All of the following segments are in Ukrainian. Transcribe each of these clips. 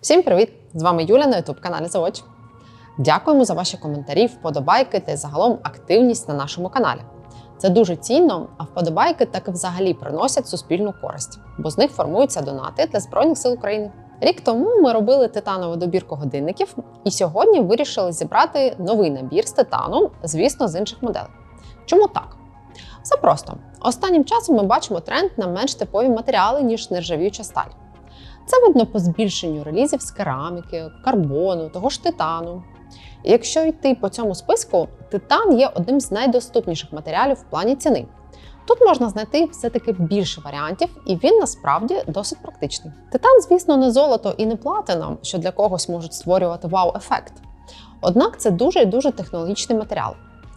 Всім привіт! З вами Юля на youtube каналі Заводь. Дякуємо за ваші коментарі, вподобайки та загалом активність на нашому каналі. Це дуже цінно, а вподобайки так і взагалі приносять суспільну користь, бо з них формуються донати для Збройних сил України. Рік тому ми робили титанову добірку годинників, і сьогодні вирішили зібрати новий набір з титану, звісно, з інших моделей. Чому так? Все просто. Останнім часом ми бачимо тренд на менш типові матеріали, ніж нержавіюча сталь. Це видно по збільшенню релізів з кераміки, карбону, того ж титану. І якщо йти по цьому списку, титан є одним з найдоступніших матеріалів в плані ціни. Тут можна знайти все-таки більше варіантів, і він насправді досить практичний. Титан, звісно, не золото і не платина, що для когось можуть створювати вау-ефект. Однак це дуже і дуже технологічний матеріал.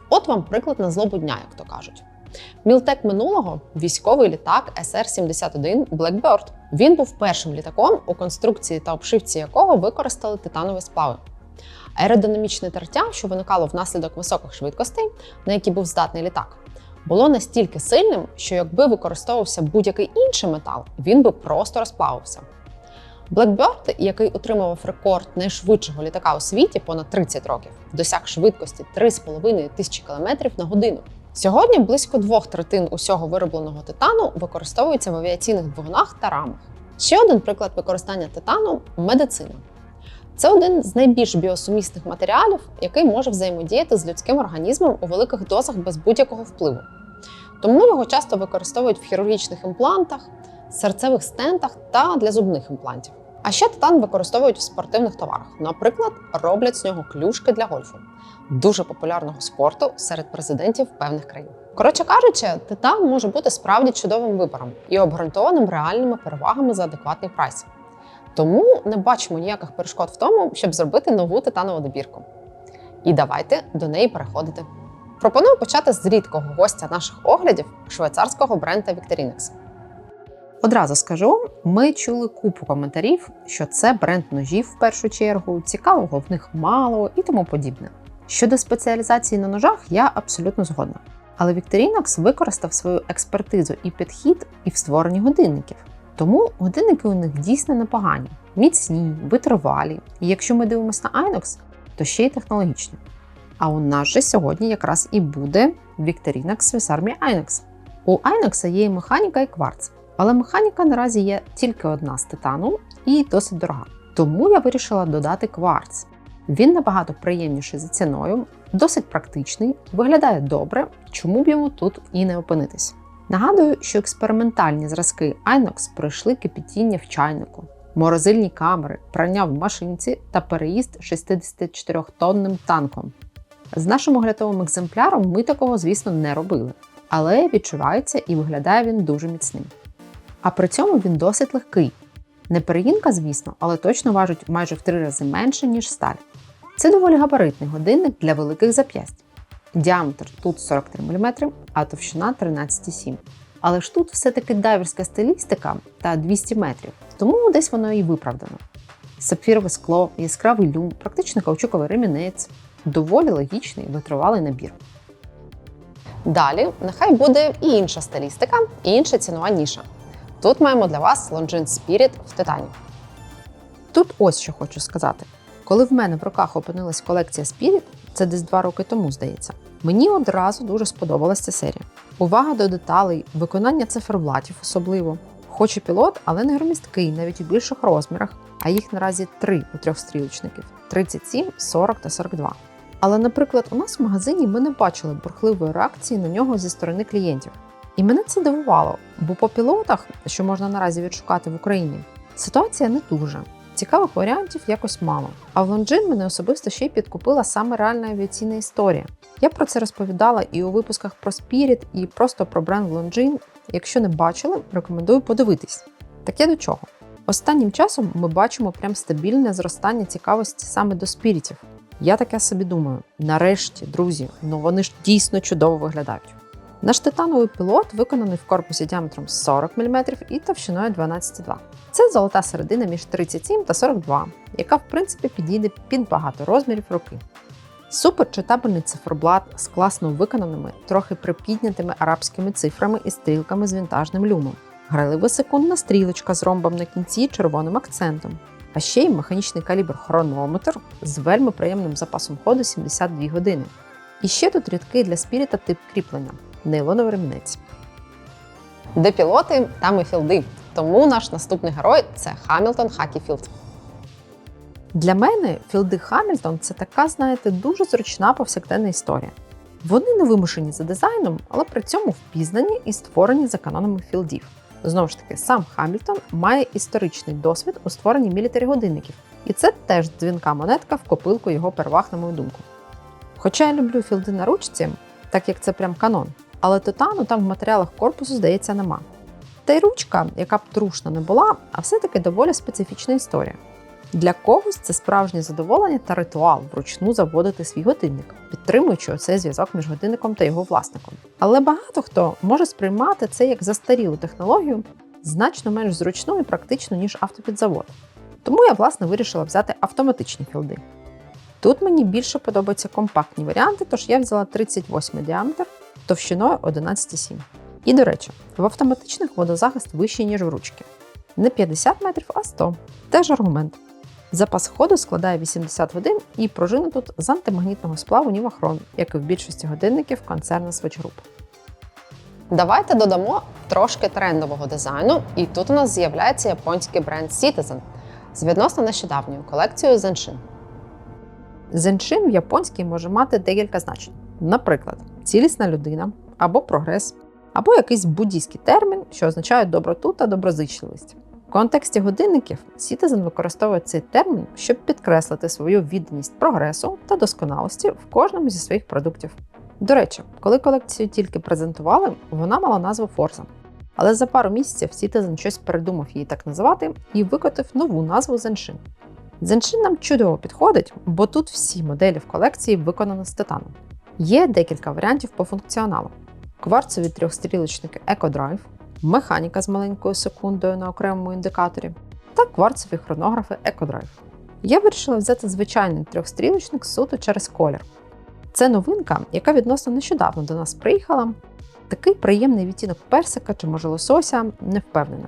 От вам приклад на злобу дня, як то кажуть. Мілтек минулого військовий літак SR-71 Blackbird. Він був першим літаком, у конструкції та обшивці якого використали титанові сплави. Аеродинамічне тертя, що виникало внаслідок високих швидкостей, на які був здатний літак, було настільки сильним, що якби використовувався будь-який інший метал, він би просто розплавився. Blackbird, який отримував рекорд найшвидшого літака у світі понад 30 років, досяг швидкості 3,5 тисячі км на годину. Сьогодні близько двох третин усього виробленого титану використовується в авіаційних двигунах та рамах. Ще один приклад використання титану медицина. Це один з найбільш біосумісних матеріалів, який може взаємодіяти з людським організмом у великих дозах без будь-якого впливу. Тому його часто використовують в хірургічних імплантах, серцевих стентах та для зубних імплантів. А ще титан використовують в спортивних товарах. Наприклад, роблять з нього клюшки для гольфу, дуже популярного спорту серед президентів певних країн. Коротше кажучи, титан може бути справді чудовим вибором і обґрунтованим реальними перевагами за адекватний прайс. Тому не бачимо ніяких перешкод в тому, щоб зробити нову титанову добірку. І давайте до неї переходити. Пропоную почати з рідкого гостя наших оглядів швейцарського бренда Victorinox. Одразу скажу, ми чули купу коментарів, що це бренд ножів в першу чергу, цікавого в них мало і тому подібне. Щодо спеціалізації на ножах, я абсолютно згодна. Але Victorinox використав свою експертизу і підхід і в створенні годинників. Тому годинники у них дійсно непогані, міцні, витривалі. І якщо ми дивимося на Inox, то ще й технологічні. А у нас же сьогодні якраз і буде Victorinox Swiss Army Inox. У Inox є і механіка, і кварц. Але механіка наразі є тільки одна з титану і досить дорога. Тому я вирішила додати кварц. Він набагато приємніший за ціною, досить практичний, виглядає добре, чому б йому тут і не опинитись. Нагадую, що експериментальні зразки Inox пройшли кипітіння в чайнику, морозильні камери, прання в машинці та переїзд 64-тонним танком. З нашим оглядовим екземпляром ми такого, звісно, не робили, але відчувається і виглядає він дуже міцним. А при цьому він досить легкий. Не переїнка, звісно, але точно важить майже в три рази менше, ніж сталь. Це доволі габаритний годинник для великих зап'ясть. Діаметр тут 43 мм, а товщина 13,7 Але ж тут все-таки дайверська стилістика та 200 метрів, тому десь воно і виправдано. Сапфірове скло, яскравий люм, практично каучуковий ремінець, доволі логічний витривалий набір. Далі нехай буде і інша стилістика, і інша цінова ніша. Тут маємо для вас Longines Spirit в титані. Тут ось що хочу сказати. Коли в мене в руках опинилась колекція Spirit, це десь два роки тому, здається, мені одразу дуже сподобалася ця серія. Увага до деталей, виконання циферблатів особливо. Хоч і пілот, але не громісткий, навіть у більших розмірах, а їх наразі три у трьох стрілочників: 37, 40 та 42. Але, наприклад, у нас в магазині ми не бачили бурхливої реакції на нього зі сторони клієнтів. І мене це дивувало, бо по пілотах, що можна наразі відшукати в Україні, ситуація не дуже. Цікавих варіантів якось мало. А в Longines мене особисто ще й підкупила саме реальна авіаційна історія. Я про це розповідала і у випусках про Spirit, і просто про бренд Longines. Якщо не бачили, рекомендую подивитись. Таке до чого? Останнім часом ми бачимо прям стабільне зростання цікавості саме до спірітів. Я таке собі думаю: нарешті, друзі, ну вони ж дійсно чудово виглядають. Наш титановий пілот виконаний в корпусі діаметром 40 мм і товщиною 12,2. Це золота середина між 37 та 42, яка в принципі підійде під багато розмірів руки. Супер читабельний циферблат з класно виконаними, трохи припіднятими арабськими цифрами і стрілками з вінтажним люмом. Грайлива секундна стрілочка з ромбом на кінці і червоним акцентом. А ще й механічний калібр хронометр з вельми приємним запасом ходу 72 години. І ще тут рідкий для спіріта тип кріплення нейлоновий ремінець. Де пілоти, там і філди. Тому наш наступний герой це Хамілтон Хакіфілд. Для мене філди Хамільтон це така, знаєте, дуже зручна повсякденна історія. Вони не вимушені за дизайном, але при цьому впізнані і створені за канонами філдів. Знову ж таки, сам Хамільтон має історичний досвід у створенні мілітарі годинників, і це теж дзвінка монетка в копилку його переваг, на мою думку. Хоча я люблю філди на ручці, так як це прям канон, але титану там в матеріалах корпусу, здається, нема. Та й ручка, яка б трушна не була, а все-таки доволі специфічна історія. Для когось це справжнє задоволення та ритуал вручну заводити свій годинник, підтримуючи оцей зв'язок між годинником та його власником. Але багато хто може сприймати це як застарілу технологію, значно менш зручну і практичну, ніж автопідзавод. Тому я власне вирішила взяти автоматичні філди. Тут мені більше подобаються компактні варіанти, тож я взяла 38 діаметр товщиною 11,7. І до речі, в автоматичних водозахист вищий, ніж в ручки. Не 50 метрів, а 100. Теж аргумент. Запас ходу складає 80 годин і пружина тут з антимагнітного сплаву Нівахрон, як і в більшості годинників концерну Swatch Group. Давайте додамо трошки трендового дизайну, і тут у нас з'являється японський бренд Citizen з відносно нещодавньою колекцією Zenshin. Зеншин в японській може мати декілька значень. Наприклад, цілісна людина або прогрес, або якийсь буддійський термін, що означає доброту та доброзичливість. В контексті годинників Citizen використовує цей термін, щоб підкреслити свою відданість прогресу та досконалості в кожному зі своїх продуктів. До речі, коли колекцію тільки презентували, вона мала назву Forza. Але за пару місяців Citizen щось передумав її так називати і викотив нову назву Zenshin. Zenshin нам чудово підходить, бо тут всі моделі в колекції виконані з титану. Є декілька варіантів по функціоналу: кварцеві трьохстрілочники EcoDrive, механіка з маленькою секундою на окремому індикаторі та кварцеві хронографи EcoDrive. Я вирішила взяти звичайний трьохстрілочник суто через колір. Це новинка, яка відносно нещодавно до нас приїхала. Такий приємний відтінок персика чи може лосося, не впевнена.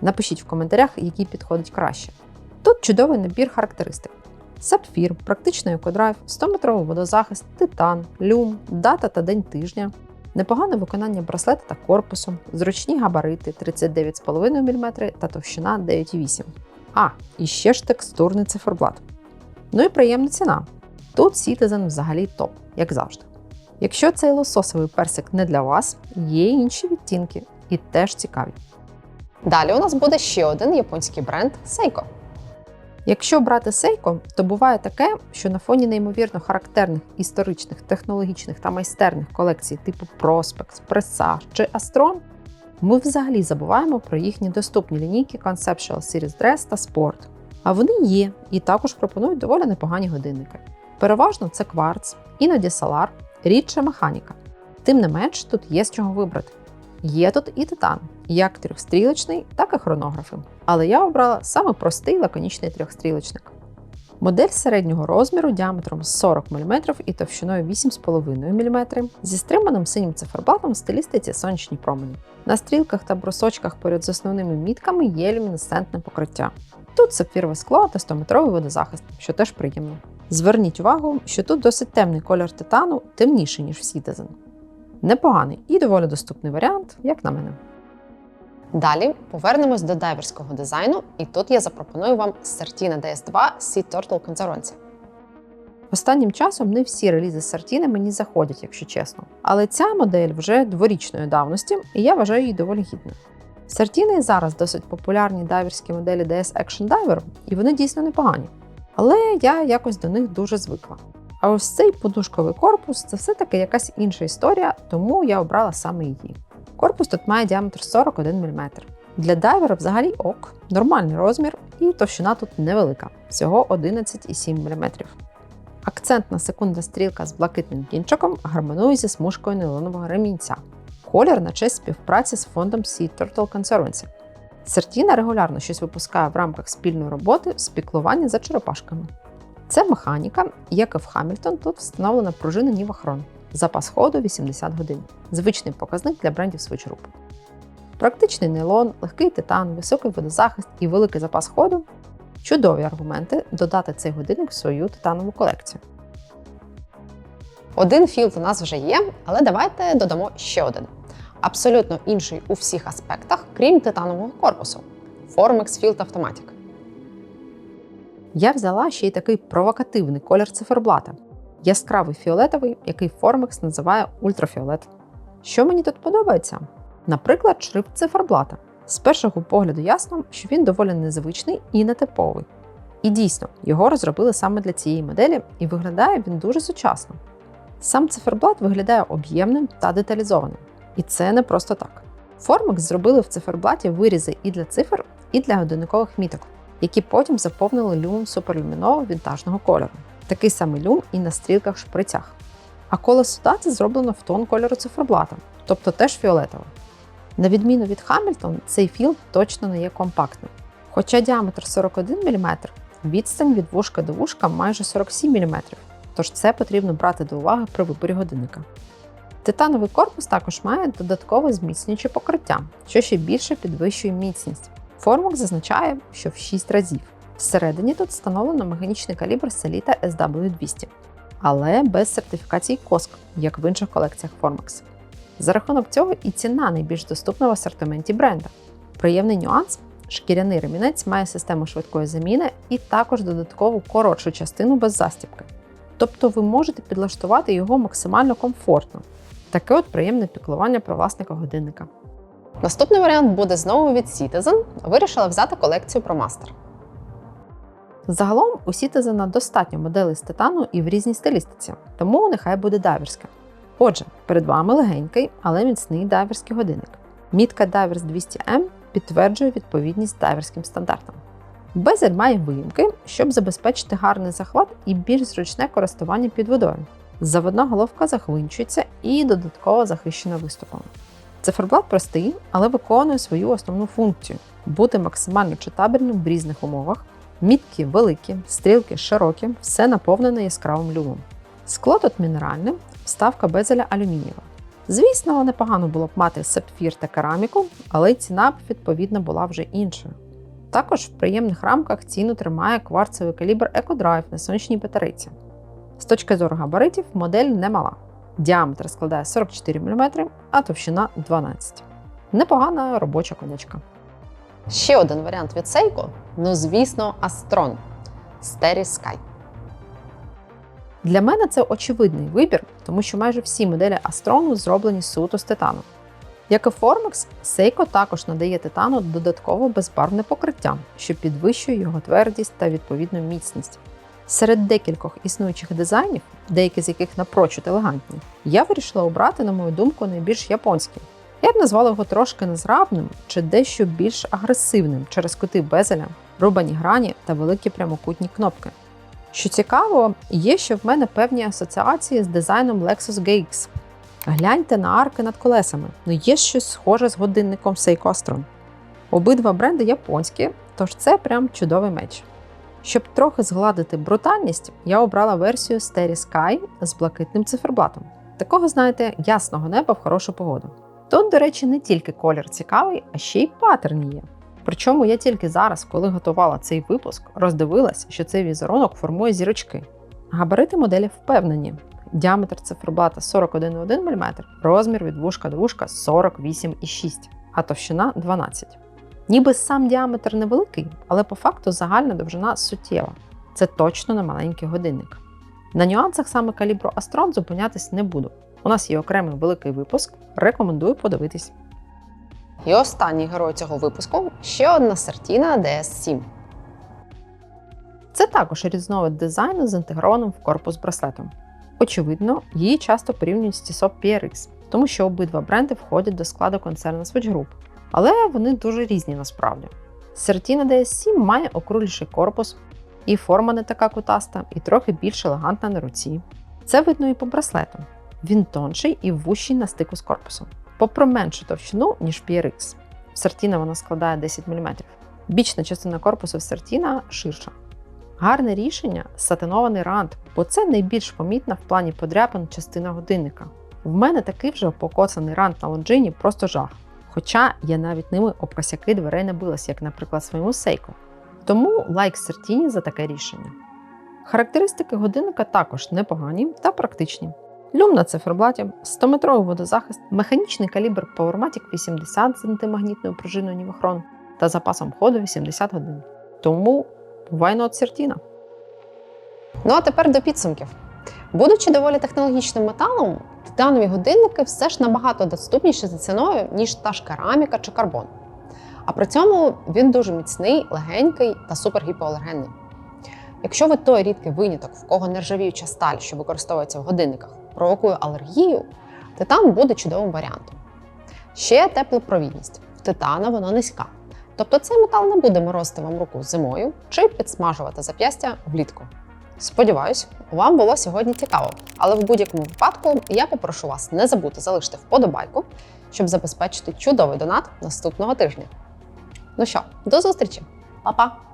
Напишіть в коментарях, який підходить краще. Тут чудовий набір характеристик: сапфір, практичний екодрайв, 100-метровий водозахист, титан, люм, дата та день тижня, непогане виконання браслета та корпусу, зручні габарити 39,5 мм та товщина 9,8 А, і ще ж текстурний циферблат. Ну і приємна ціна. Тут Citizen взагалі топ, як завжди. Якщо цей лососовий персик не для вас, є інші відтінки і теж цікаві. Далі у нас буде ще один японський бренд Seiko. Якщо брати Seiko, то буває таке, що на фоні неймовірно характерних історичних, технологічних та майстерних колекцій типу Prospex, Presage чи Astron, ми взагалі забуваємо про їхні доступні лінійки Conceptual Series Dress та Sport. А вони є і також пропонують доволі непогані годинники. Переважно це кварц, іноді Solar, рідше механіка. Тим не менш, тут є з чого вибрати. Є тут і титан, як трьохстрілочний, так і хронографи. Але я обрала саме простий лаконічний трьохстрілочник. Модель середнього розміру діаметром 40 мм і товщиною 8,5 мм зі стриманим синім циферблатом в стилістиці сонячні промені. На стрілках та брусочках поряд з основними мітками є люмінесцентне покриття. Тут сапфірове скло та 100-метровий водозахист, що теж приємно. Зверніть увагу, що тут досить темний колір титану, темніший, ніж в Citizen. Непоганий і доволі доступний варіант, як на мене. Далі повернемось до дайверського дизайну, і тут я запропоную вам Certina DS2 Sea Turtle Conservancy. Останнім часом не всі релізи Сартіни мені заходять, якщо чесно. Але ця модель вже дворічної давності, і я вважаю її доволі гідною. Сартіни зараз досить популярні дайверські моделі DS Action Diver, і вони дійсно непогані. Але я якось до них дуже звикла. А ось цей подушковий корпус це все-таки якась інша історія, тому я обрала саме її. Корпус тут має діаметр 41 мм. Для дайвера взагалі ок, нормальний розмір, і товщина тут невелика, всього 11,7 мм. Акцентна секундна стрілка з блакитним кінчиком гармонує зі смужкою нейлонового ремінця. Колір на честь співпраці з фондом Sea Turtle Conservancy. Сертіна регулярно щось випускає в рамках спільної роботи з піклування за черепашками. Це механіка, як і в Хамільтон, тут встановлена пружина Нівахрон. Запас ходу 80 годин. Звичний показник для брендів Group. Практичний нейлон, легкий титан, високий водозахист і великий запас ходу Чудові аргументи додати цей годинник в свою титанову колекцію. Один філд у нас вже є, але давайте додамо ще один. Абсолютно інший у всіх аспектах, крім титанового корпусу Formex Field Automatic. Я взяла ще й такий провокативний колір циферблата яскравий фіолетовий, який Formex називає ультрафіолет. Що мені тут подобається? Наприклад, шрифт циферблата. З першого погляду ясно, що він доволі незвичний і нетиповий. І дійсно, його розробили саме для цієї моделі, і виглядає він дуже сучасно. Сам циферблат виглядає об'ємним та деталізованим. І це не просто так. Formex зробили в циферблаті вирізи і для цифр, і для годинникових міток, які потім заповнили люмом суперлюмінового вінтажного кольору. Такий самий люм і на стрілках шприцях. А колесо дати зроблено в тон кольору циферблата, тобто теж фіолетове. На відміну від Hamilton, цей філд точно не є компактним. Хоча діаметр 41 мм, відстань від вушка до вушка майже 47 мм, тож це потрібно брати до уваги при виборі годинника. Титановий корпус також має додаткове зміцнююче покриття, що ще більше підвищує міцність. Формок зазначає, що в 6 разів. Всередині тут встановлено механічний калібр Selita SW200, але без сертифікації COSC, як в інших колекціях Formex. За рахунок цього і ціна найбільш доступна в асортименті бренда. Приємний нюанс шкіряний ремінець має систему швидкої заміни і також додаткову коротшу частину без застібки. Тобто ви можете підлаштувати його максимально комфортно. Таке от приємне піклування про власника годинника. Наступний варіант буде знову від Citizen. Вирішила взяти колекцію мастер. Загалом у Citizen достатньо моделей з титану і в різній стилістиці, тому нехай буде дайверська. Отже, перед вами легенький, але міцний дайверський годинник. Мітка Divers 200M підтверджує відповідність дайверським стандартам. Безель має виїмки, щоб забезпечити гарний захват і більш зручне користування під водою. Заводна головка захвинчується і додатково захищена виступом. Циферблат простий, але виконує свою основну функцію бути максимально читабельним в різних умовах. Мітки великі, стрілки широкі, все наповнене яскравим люмом. Скло тут мінеральне, вставка безеля алюмінієва. Звісно, непогано було б мати сапфір та кераміку, але ціна б відповідно була вже іншою. Також в приємних рамках ціну тримає кварцевий калібр EcoDrive на сонячній батарейці. З точки зору габаритів модель немала. Діаметр складає 44 мм, а товщина 12 Непогана робоча конячка. Ще один варіант від Seiko, ну звісно, Astron Starry Sky. Для мене це очевидний вибір, тому що майже всі моделі Астрону зроблені суто з титану. Як і Formex, Seiko також надає титану додатково безбарвне покриття, що підвищує його твердість та відповідну міцність. Серед декількох існуючих дизайнів, деякі з яких напрочуд елегантні, я вирішила обрати, на мою думку, найбільш японський. Я б назвала його трошки незграбним чи дещо більш агресивним через кути безеля, рубані грані та великі прямокутні кнопки. Що цікаво, є ще в мене певні асоціації з дизайном Lexus GX. Гляньте на арки над колесами, ну є щось схоже з годинником Seiko Astron. Обидва бренди японські, тож це прям чудовий меч. Щоб трохи згладити брутальність, я обрала версію Starry Sky з блакитним циферблатом. Такого, знаєте, ясного неба в хорошу погоду. Тут, до речі, не тільки колір цікавий, а ще й паттерн є. Причому я тільки зараз, коли готувала цей випуск, роздивилась, що цей візерунок формує зірочки. Габарити моделі впевнені. Діаметр циферблата 41,1 мм, розмір від вушка до вушка 48,6, а товщина 12. Ніби сам діаметр невеликий, але по факту загальна довжина суттєва. Це точно не маленький годинник. На нюансах саме калібру Астрон зупинятись не буду. У нас є окремий великий випуск, рекомендую подивитись. І останній герой цього випуску ще одна Certina DS7. Це також різновид дизайну з інтегрованим в корпус браслетом. Очевидно, її часто порівнюють з Tissot PRX, тому що обидва бренди входять до складу концерну Swatch Group, але вони дуже різні насправді. Certina DS7 має округліший корпус, і форма не така кутаста, і трохи більш елегантна на руці. Це видно і по браслету. Він тонший і вущий на стику з корпусом, попри меншу товщину, ніж PRX. Certina вона складає 10 мм. Бічна частина корпусу в Certina ширша. Гарне рішення сатинований рант, бо це найбільш помітна в плані подряпин частина годинника. В мене такий вже покоцаний рант на лонжині просто жах. Хоча я навіть ними об косяки дверей не билась, як, наприклад, своєму сейку. Тому лайк Сертіні за таке рішення. Характеристики годинника також непогані та практичні. Люм на циферблаті, 100-метровий водозахист, механічний калібр Powermatic 80 з антимагнітною пружиною Нівахрон та запасом ходу 80 годин. Тому why not Сертіна? Ну а тепер до підсумків. Будучи доволі технологічним металом, титанові годинники все ж набагато доступніші за ціною, ніж та ж кераміка чи карбон. А при цьому він дуже міцний, легенький та супергіпоалергенний. Якщо ви той рідкий виняток, в кого нержавіюча сталь, що використовується в годинниках, провокує алергію, титан буде чудовим варіантом. Ще теплопровідність. В титана вона низька. Тобто цей метал не буде морозити вам руку зимою чи підсмажувати зап'ястя влітку. Сподіваюсь, вам було сьогодні цікаво. Але в будь-якому випадку я попрошу вас не забути залишити вподобайку, щоб забезпечити чудовий донат наступного тижня. Ну що, до зустрічі, Па-па!